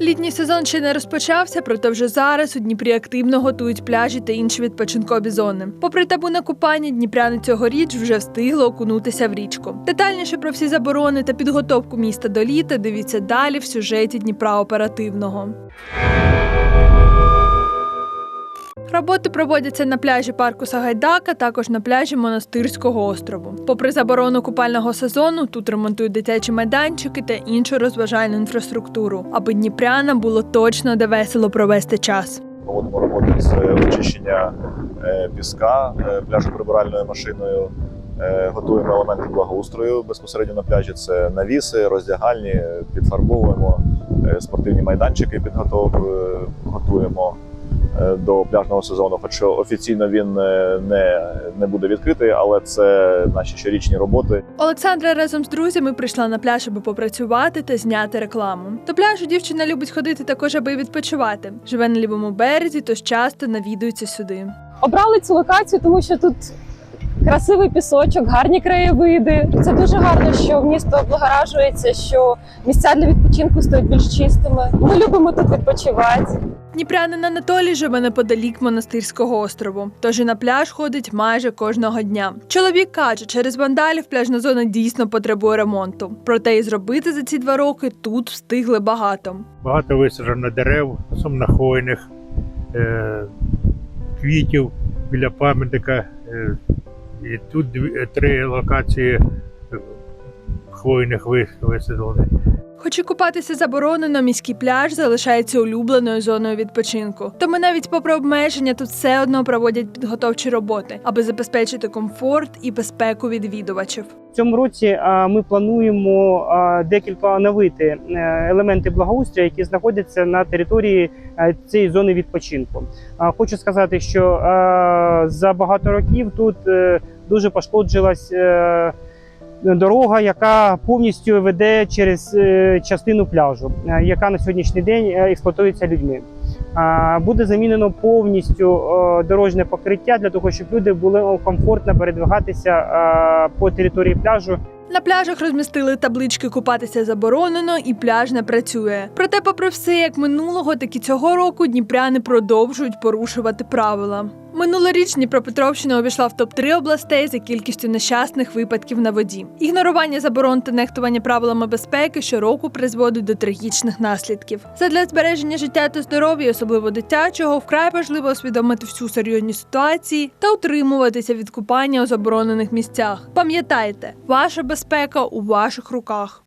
Літній сезон ще не розпочався, проте вже зараз у Дніпрі активно готують пляжі та інші відпочинкові зони. Попри табу на купання, дніпряни цьогоріч вже встигли окунутися в річку. Детальніше про всі заборони та підготовку міста до літа дивіться далі в сюжеті Дніпра оперативного. Роботи проводяться на пляжі парку Сагайдака, також на пляжі Монастирського острову. Попри заборону купального сезону, тут ремонтують дитячі майданчики та іншу розважальну інфраструктуру, аби дніпрянам було точно де весело провести час. Проводимо роботи з очищення е, піска е, пляжу прибиральною машиною. Е, Готуємо елементи благоустрою безпосередньо на пляжі. Це навіси, роздягальні, підфарбовуємо е, спортивні майданчики, підготовуємо, готуємо е, до пляжного сезону. Хоч офіційно він е, не, не буде відкритий, але це наші щорічні роботи. Олександра разом з друзями прийшла на пляж, аби попрацювати та зняти рекламу. До пляжу дівчина любить ходити також, аби відпочивати. Живе на лівому березі, тож часто навідується сюди. Обрали цю локацію, тому що тут красивий пісочок, гарні краєвиди. Це дуже гарно, що місто облагоражується, що місця для відпочинку стають більш чистими. Ми любимо тут відпочивати. Дніпрянин Анатолій живе неподалік монастирського острову, тож і на пляж ходить майже кожного дня. Чоловік каже, через вандалів пляжна зона дійсно потребує ремонту. Проте і зробити за ці два роки тут встигли багато. Багато висаджено дерев, сумнохвойних, е, квітів біля пам'ятника. Е, і тут дві, три локації е, хвойних вис- висаджені. Хоч і купатися заборонено, міський пляж залишається улюбленою зоною відпочинку. Тому навіть попри обмеження тут все одно проводять підготовчі роботи, аби забезпечити комфорт і безпеку відвідувачів. В цьому році ми плануємо декілька оновити е, елементи благоустрою, які знаходяться на території е, цієї зони відпочинку. Хочу сказати, що за багато років тут е, дуже пошкоджилась дорога, яка повністю веде через е, частину пляжу, е, яка на сьогоднішній день е, експлуатується людьми. Буде замінено повністю дорожнє покриття для того, щоб люди були комфортно передвигатися по території пляжу. На пляжах розмістили таблички купатися заборонено і пляж не працює. Проте, попри все, як минулого, так і цього року дніпряни продовжують порушувати правила. Минулоріч Дніпропетровщина увійшла в топ-3 областей за кількістю нещасних випадків на воді. Ігнорування заборон та нехтування правилами безпеки щороку призводить до трагічних наслідків. Задля збереження життя та здоров'я, особливо дитячого, вкрай важливо усвідомити всю серйозність ситуації та утримуватися від купання у заборонених місцях. Пам'ятайте, ваша безпека у ваших руках.